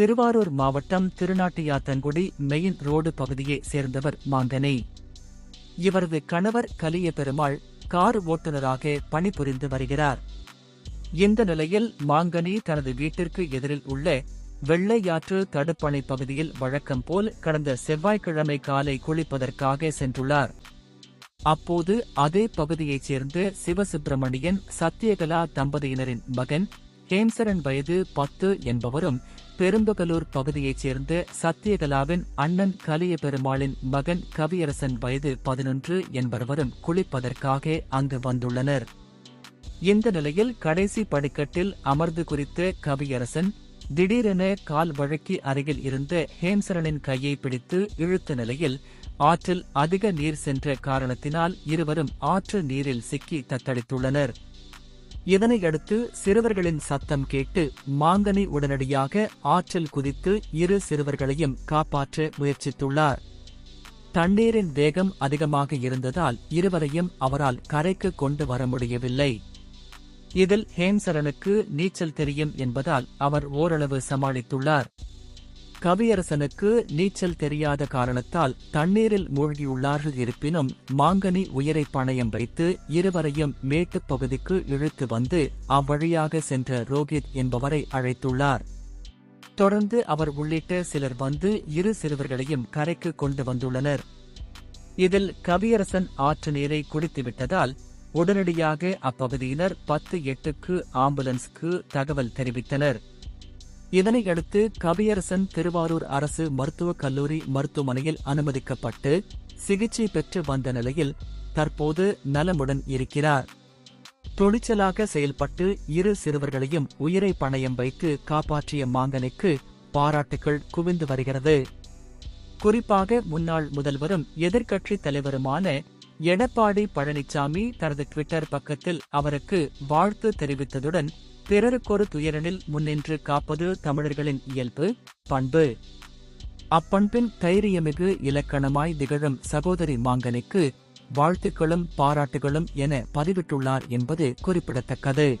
திருவாரூர் மாவட்டம் திருநாட்டியாத்தன்குடி main road பகுதியைச் சேர்ந்தவர் மாங்கனி இவரது கணவர் கலிய பெருமாள் கார் ஓட்டுநராக பணிபுரிந்து வருகிறார். இந்த நிலையில் மாங்கனி தனது வீட்டிற்கு எதிரில் உள்ள வெள்ளையாற்று தடுப்பணை பகுதியில் வழக்கம் போல் கடந்த செவ்வாய்க்கிழமை காலை குளிப்பதற்காக சென்றுள்ளார். அப்போது அதே பகுதியைச் சேர்ந்த சிவசுப்பிரமணியன் சத்யகலா தம்பதியினரின் மகன் ஹேம்சரன் வயது பத்து என்பவரும் பெரும்பகலூர் பகுதியைச் சேர்ந்த சத்யகலாவின் அண்ணன் கலிய பெருமாளின் மகன் கவியரசன் வயது பதினொன்று என்பவரும் குளிப்பதற்காக அங்கு வந்துள்ளனர். இந்த நிலையில் கடைசி படிக்கட்டில் அமர்ந்து குறித்த கவியரசன் திடீரென கால் வழக்கி அருகில் இருந்த ஹேம்சரனின் கையை பிடித்து இழுத்த நிலையில் ஆற்றில் அதிக நீர் சென்ற காரணத்தினால் இருவரும் ஆற்று நீரில் சிக்கி தத்தளித்துள்ளனர். இதனையடுத்து சிறுவர்களின் சத்தம் கேட்டு மாங்கனி உடனடியாக ஆற்றில் குதித்து இரு சிறுவர்களையும் காப்பாற்ற முயற்சித்துள்ளார். தண்ணீரின் வேகம் அதிகமாக இருந்ததால் இருவரையும் அவரால் கரைக்கு கொண்டு வர முடியவில்லை. இதில் ஹேம்சரனுக்கு நீச்சல் தெரியும் என்பதால் அவர் ஓரளவு சமாளித்துள்ளார். கவியரசனுக்கு நீச்சல் தெரியாத காரணத்தால் தண்ணீரில் மூழ்கியுள்ளார்கள் இருப்பினும் மாங்கனி உயிரை பணயம் வைத்து இருவரையும் மேட்டுப் பகுதிக்கு இழுத்து வந்து அவ்வழியாக சென்ற ரோஹித் என்பவரை அழைத்துள்ளார். தொடர்ந்து அவர் உள்ளிட்ட சிலர் வந்து இரு சிறுவர்களையும் கரைக்கு கொண்டு வந்துள்ளனர். இதில் கவியரசன் ஆற்று நீரை குடித்துவிட்டதால் உடனடியாக அப்பகுதியினர் பத்து எட்டுக்கு ஆம்புலன்ஸ்க்கு தகவல் தெரிவித்தனர். இதனையடுத்து கவியரசன் திருவாரூர் அரசு மருத்துவக் கல்லூரி மருத்துவமனையில் அனுமதிக்கப்பட்டு சிகிச்சை பெற்று வந்த நிலையில் தற்போது நலமுடன் இருக்கிறார். துணிச்சலாக செயல்பட்டு இரு சிறுவர்களையும் உயிரை பணயம் வைத்து காப்பாற்றிய மாங்கனிக்கு பாராட்டுகள் குவிந்து வருகிறது. குறிப்பாக முன்னாள் முதல்வரும் எதிர்க்கட்சித் தலைவருமான எடப்பாடி பழனிசாமி தனது ட்விட்டர் பக்கத்தில் அவருக்கு வாழ்த்து தெரிவித்ததுடன் பிறருக்கொரு துயரனில் முன்னின்று காப்பது தமிழர்களின் இயல்பு? பண்பு. அப்பண்பின் தைரியமிகு இலக்கணமாய் திகழும் சகோதரி மாங்கனிக்கு வாழ்த்துக்களும் பாராட்டுகளும் என பதிவிட்டுள்ளார் என்பது குறிப்பிடத்தக்கது.